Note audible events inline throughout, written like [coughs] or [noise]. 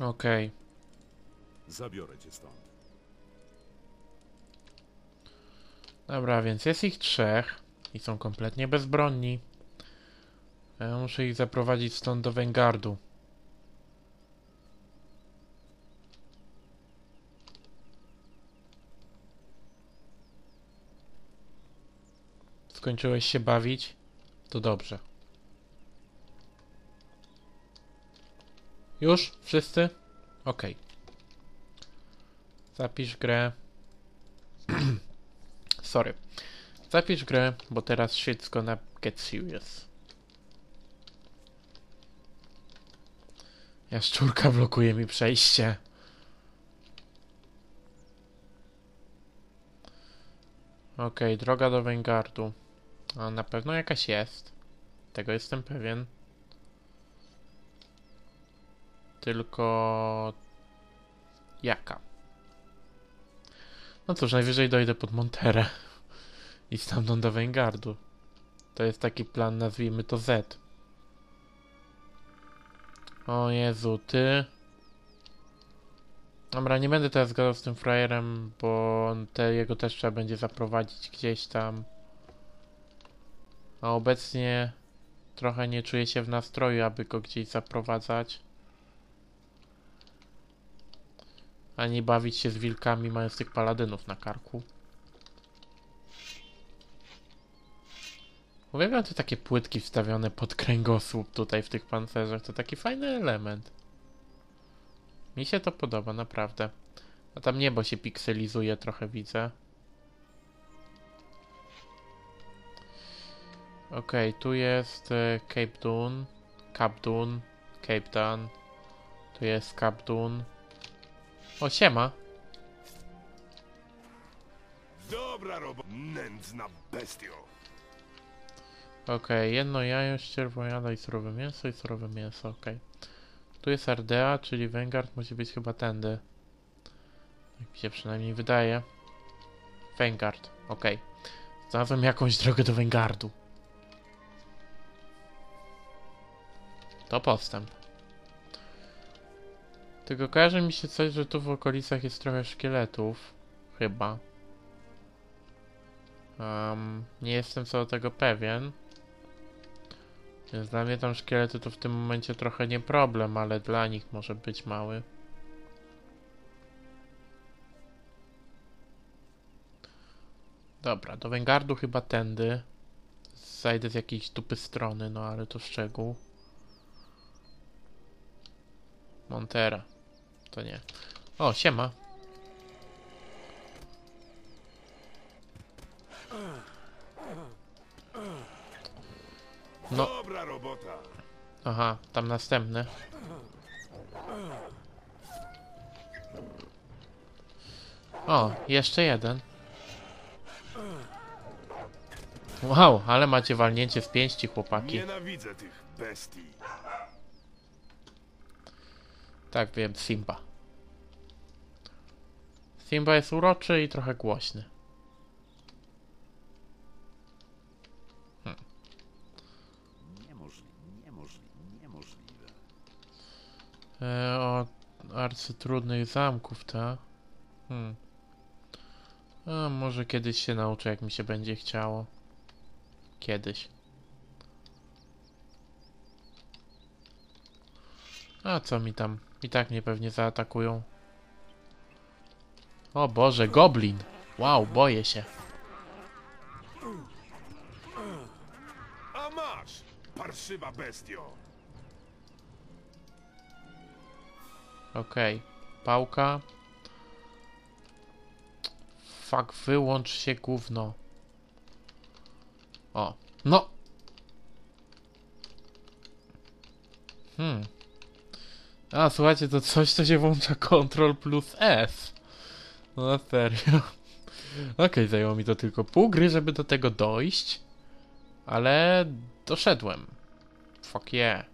Okej. Zabiorę cię stąd. Dobra, więc jest ich trzech i są kompletnie bezbronni. Ja muszę ich zaprowadzić stąd do Wengardu. Skończyłeś się bawić? To dobrze. Już? Wszyscy? Okej. Zapisz grę. [clears throat] Sorry. Zapisz grę, bo teraz shit's gonna get serious. Jaszczurka blokuje mi przejście. Okej, droga do Wengardu. A na pewno jakaś jest. Tego jestem pewien. Tylko... Jaka? No cóż, najwyżej dojdę pod Monterę. [laughs] I stamtąd do Wengardu. To jest taki plan, nazwijmy to Z. O Jezu, ty... Dobra, nie będę teraz gadał z tym frajerem, bo te, jego też trzeba będzie zaprowadzić gdzieś tam. A obecnie trochę nie czuję się w nastroju, aby go gdzieś zaprowadzać. Ani bawić się z wilkami mając tych paladynów na karku. Uwielbiam te takie płytki wstawione pod kręgosłup tutaj w tych pancerzach. To taki fajny element. Mi się to podoba, naprawdę. A tam niebo się pikselizuje trochę, widzę. Okej, tu jest e, Cape Dune, Cap Dune, Cape Dune. Tu jest Cap Dune. O, siema. Dobra robota, nędzna bestio. Okej, jedno jajo, ścierwo jada i surowe mięso i surowe mięso, okej. Tu jest Ardea, czyli Vanguard musi być chyba tędy. Jak mi się przynajmniej wydaje. Vanguard, okej. Znalazłem jakąś drogę do Vanguardu. To postęp. Tylko kojarzy mi się coś, że tu w okolicach jest trochę szkieletów. Chyba. Um, nie jestem co do tego pewien. Więc dla mnie tam szkielety to w tym momencie trochę nie problem, ale dla nich może być mały. Dobra, do Wengardu chyba tędy. Zajdę z jakiejś dupy strony, no ale to szczegół. Montera. To nie. O, siema. No. Dobra robota. Aha, tam następny. O, jeszcze jeden. Wow, ale macie walnięcie z pięści, chłopaki. Nienawidzę tych bestii. Tak wiem, Simba. Simba jest uroczy i trochę głośny. Niemożliwe. E, o arcytrudnych zamków, ta? Hmm. A może kiedyś się nauczę, jak mi się będzie chciało. Kiedyś. A co mi tam? I tak mnie pewnie zaatakują. O Boże, goblin! Wow, boję się. A masz, parszywa bestio. Okej. Pałka. Fuck, wyłącz się gówno. O. No! Hmm. A, słuchajcie, to coś, co się włącza Ctrl plus S. No na serio. [laughs] Okej, zajęło mi to tylko pół gry, żeby do tego dojść. Ale doszedłem. Fuck yeah.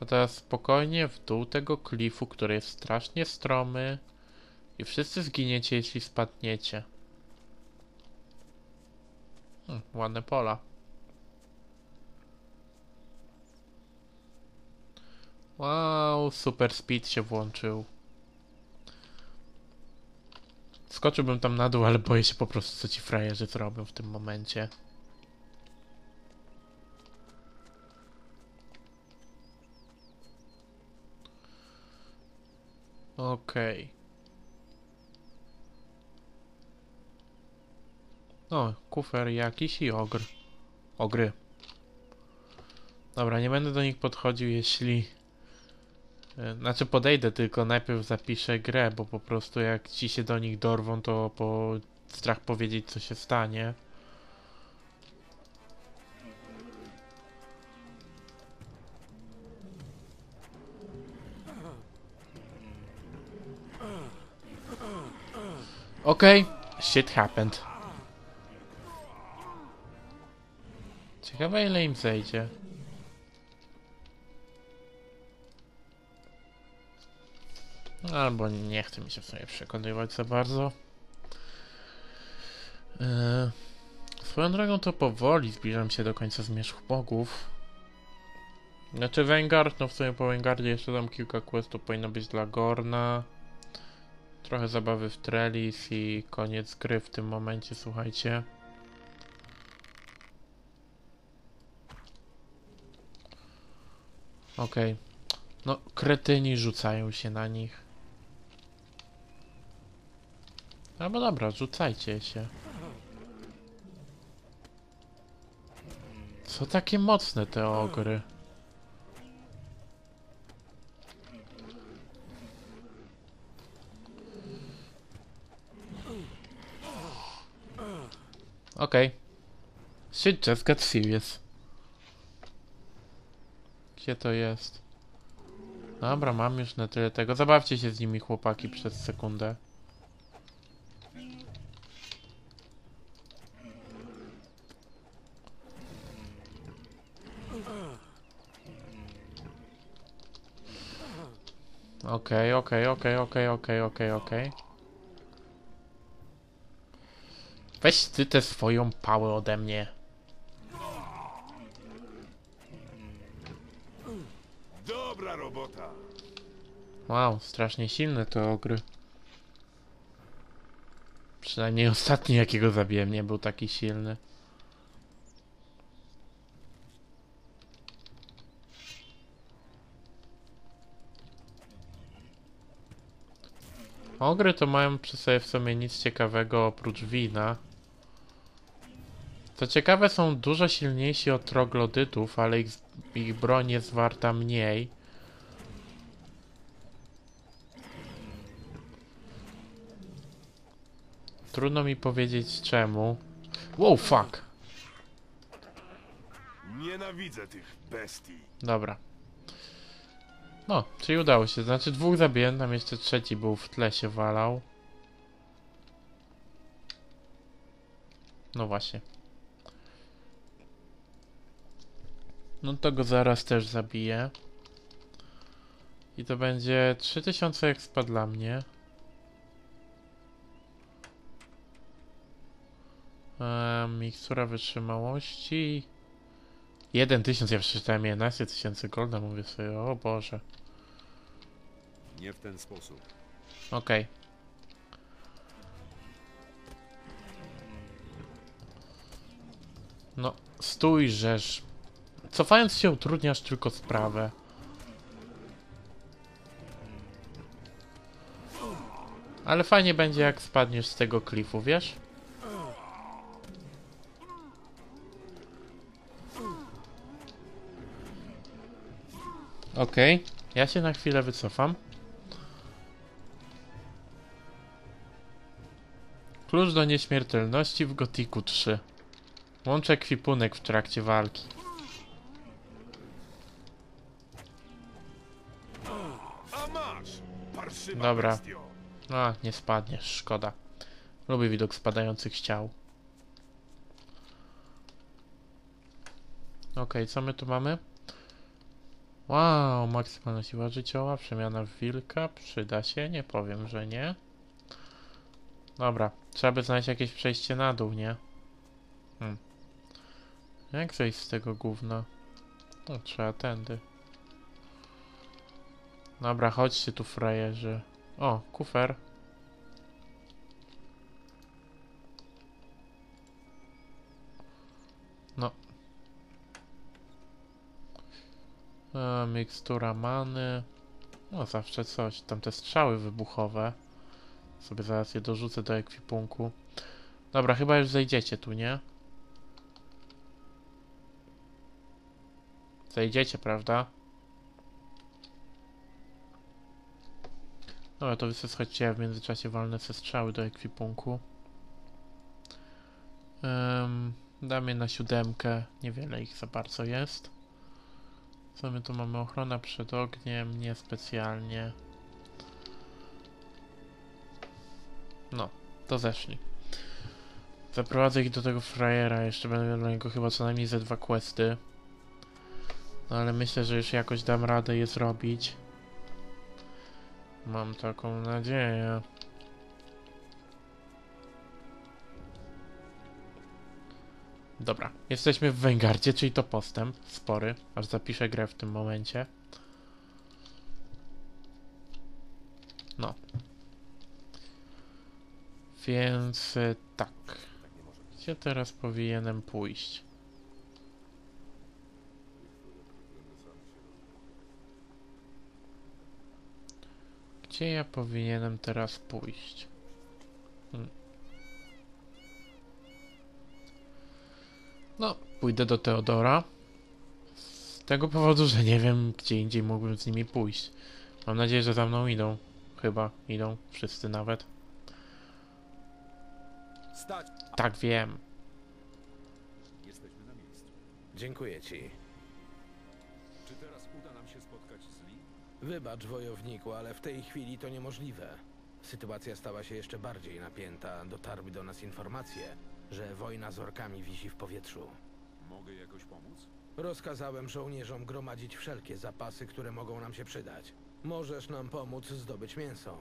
A teraz spokojnie w dół tego klifu, który jest strasznie stromy. I wszyscy zginiecie, jeśli spadniecie. Hmm, ładne pola. Wow, super speed się włączył. Skoczyłbym tam na dół, ale boję się po prostu, co ci frajerzy zrobią w tym momencie. Okej. O, kufer jakiś i ogr. Ogry. Dobra, nie będę do nich podchodził, jeśli... e, Znaczy podejdę, tylko najpierw zapiszę grę, bo po prostu jak ci się do nich dorwą, to po strach powiedzieć, co się stanie. Okej, shit happened. Ciekawe ile im zejdzie. Albo nie chce mi się w sumie przekonywać za bardzo. Eee, swoją drogą to powoli zbliżam się do końca Zmierzchu Bogów. Znaczy Vanguard, no w sumie po Vanguardzie jeszcze tam kilka questów powinno być dla Gorna. Trochę zabawy w Trellis i koniec gry w tym momencie, słuchajcie. Okej. No, kretyni rzucają się na nich. Albo dobra, rzucajcie się. Co takie mocne te ogry? Okej. Shit just got serious. Gdzie to jest? Dobra, mam już na tyle tego. Zabawcie się z nimi, chłopaki, przez sekundę. Okej, okej, okej, okej, okej, okej, okej. Weź ty tę swoją pałę ode mnie. Dobra robota. Wow, strasznie silne te ogry. Przynajmniej ostatni jakiego zabiłem nie był taki silny. Ogry to mają przy sobie w sumie nic ciekawego oprócz wina. Co ciekawe są dużo silniejsi od troglodytów, ale ich, ich broń jest warta mniej. Trudno mi powiedzieć czemu. Wow, fuck. Nienawidzę tych bestii. Dobra. No, czyli udało się. Znaczy dwóch zabiłem, tam jeszcze trzeci był w tle się walał. No właśnie. No to go zaraz też zabiję. I to będzie 3000 expa dla mnie. Eee, mikstura wytrzymałości. 1000, ja przeczytałem 11 tysięcy golda, mówię sobie, o Boże. Nie w ten sposób. Okej. No, stój, żeż. Cofając się utrudniasz tylko sprawę. Ale fajnie będzie jak spadniesz z tego klifu, wiesz? Okej, ja się na chwilę wycofam. Klucz do nieśmiertelności w Gotiku 3. Łączę kwipunek w trakcie walki. Dobra. A, nie spadniesz, szkoda. Lubię widok spadających ciał. Okej, co my tu mamy? Wow, maksymalna siła życiowa, przemiana w wilka, przyda się, nie powiem, że nie. Dobra, trzeba by znaleźć jakieś przejście na dół, nie? Hmm. Jak zejść z tego gówna? No, trzeba tędy. Dobra, chodźcie tu frajerzy. O, kufer. No. E, mikstura many. No, zawsze coś. Tam te strzały wybuchowe. Sobie zaraz je dorzucę do ekwipunku. Dobra, chyba już zejdziecie tu, nie? Zejdziecie, prawda? Dobra, to wy sobie schodźcie, ja w międzyczasie walnę se strzały do ekwipunku. Um, dam je na siódemkę, niewiele ich za bardzo jest. Co my tu mamy? Ochrona przed ogniem, niespecjalnie. No, to zeszli. Zaprowadzę ich do tego frajera, jeszcze będę dla niego chyba co najmniej ze dwa questy. No ale myślę, że już jakoś dam radę je zrobić. Mam taką nadzieję. Dobra, jesteśmy w Węgardzie, czyli to postęp spory, aż zapiszę grę w tym momencie. No. Więc y, tak. Gdzie teraz powinienem pójść? Gdzie ja powinienem teraz pójść? Hmm. No, pójdę do Teodora. Z tego powodu, że nie wiem, gdzie indziej mógłbym z nimi pójść. Mam nadzieję, że za mną idą. Chyba idą, wszyscy nawet. Stać! Tak, wiem. Jesteśmy na miejscu. Dziękuję ci. Czy teraz uda nam się spotkać z Lee? Wybacz, wojowniku, ale w tej chwili to niemożliwe. Sytuacja stała się jeszcze bardziej napięta. Dotarły do nas informacje, że wojna z orkami wisi w powietrzu. Mogę jakoś pomóc? Rozkazałem żołnierzom gromadzić wszelkie zapasy, które mogą nam się przydać. Możesz nam pomóc zdobyć mięso.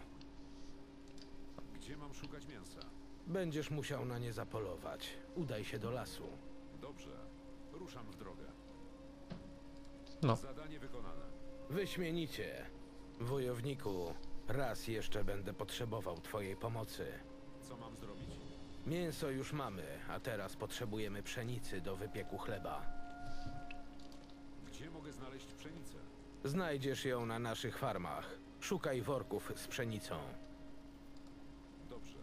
Gdzie mam szukać mięsa? Będziesz musiał na nie zapolować. Udaj się do lasu. Dobrze. Ruszam w drogę. No. Zadanie wykonane. Wyśmienicie. Wojowniku, raz jeszcze będę potrzebował twojej pomocy. Co mam zrobić? Mięso już mamy, a teraz potrzebujemy pszenicy do wypieku chleba. Gdzie mogę znaleźć pszenicę? Znajdziesz ją na naszych farmach. Szukaj worków z pszenicą. Dobrze.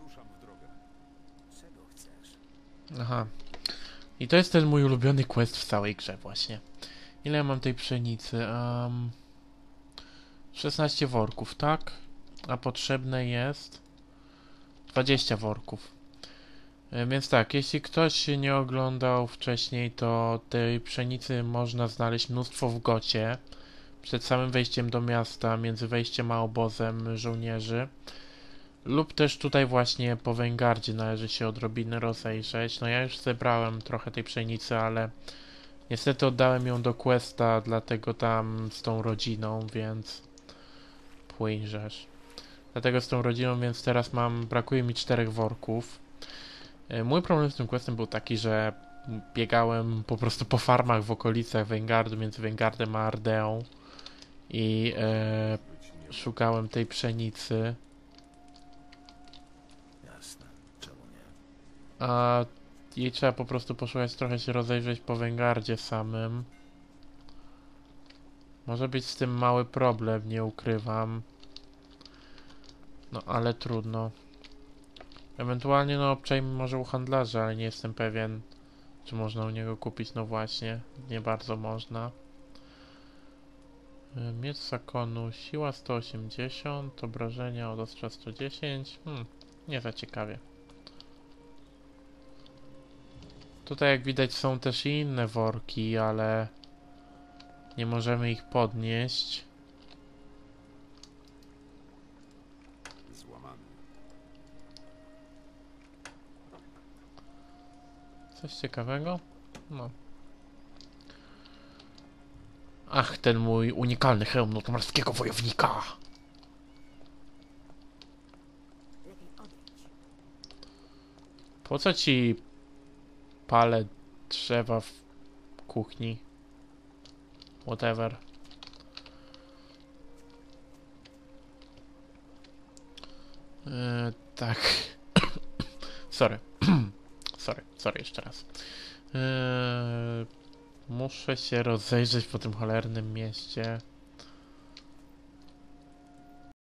Ruszam w drogę. Czego chcesz? Aha. I to jest ten mój ulubiony quest w całej grze właśnie. Ile ja mam tej pszenicy? Um, 16 worków, tak? A potrzebne jest 20 worków. E, Więc tak, jeśli ktoś nie oglądał wcześniej, to tej pszenicy można znaleźć mnóstwo w Gocie. Przed samym wejściem do miasta, między wejściem a obozem żołnierzy. Lub też tutaj właśnie po Węgardzie należy się odrobinę rozejrzeć. No ja już zebrałem trochę tej pszenicy, ale niestety oddałem ją do Questa, dlatego tam z tą rodziną, więc płyńżesz. Dlatego z tą rodziną, więc teraz mam, brakuje mi czterech worków. E, Mój problem z tym questem był taki, że biegałem po prostu po farmach w okolicach Węgardu, między Węgardem a Ardeą i e, szukałem tej pszenicy. Jasne, czemu nie? A jej trzeba po prostu poszukać, trochę się rozejrzeć po Węgardzie samym. Może być z tym mały problem, nie ukrywam. No ale trudno. Ewentualnie no obczajmy może u handlarza, ale nie jestem pewien, czy można u niego kupić. No właśnie, nie bardzo można. Y, Miecz zakonu, siła 180, obrażenia od ostrza 110. Hmm, nie za ciekawie. Tutaj jak widać są też i inne worki, ale nie możemy ich podnieść. Coś ciekawego? No. Ach, ten mój unikalny hełm notmarskiego wojownika! Po co ci palę drzewa w kuchni? Whatever. Yy, tak. [coughs] Sorry sorry, jeszcze raz. E, muszę się rozejrzeć po tym cholernym mieście.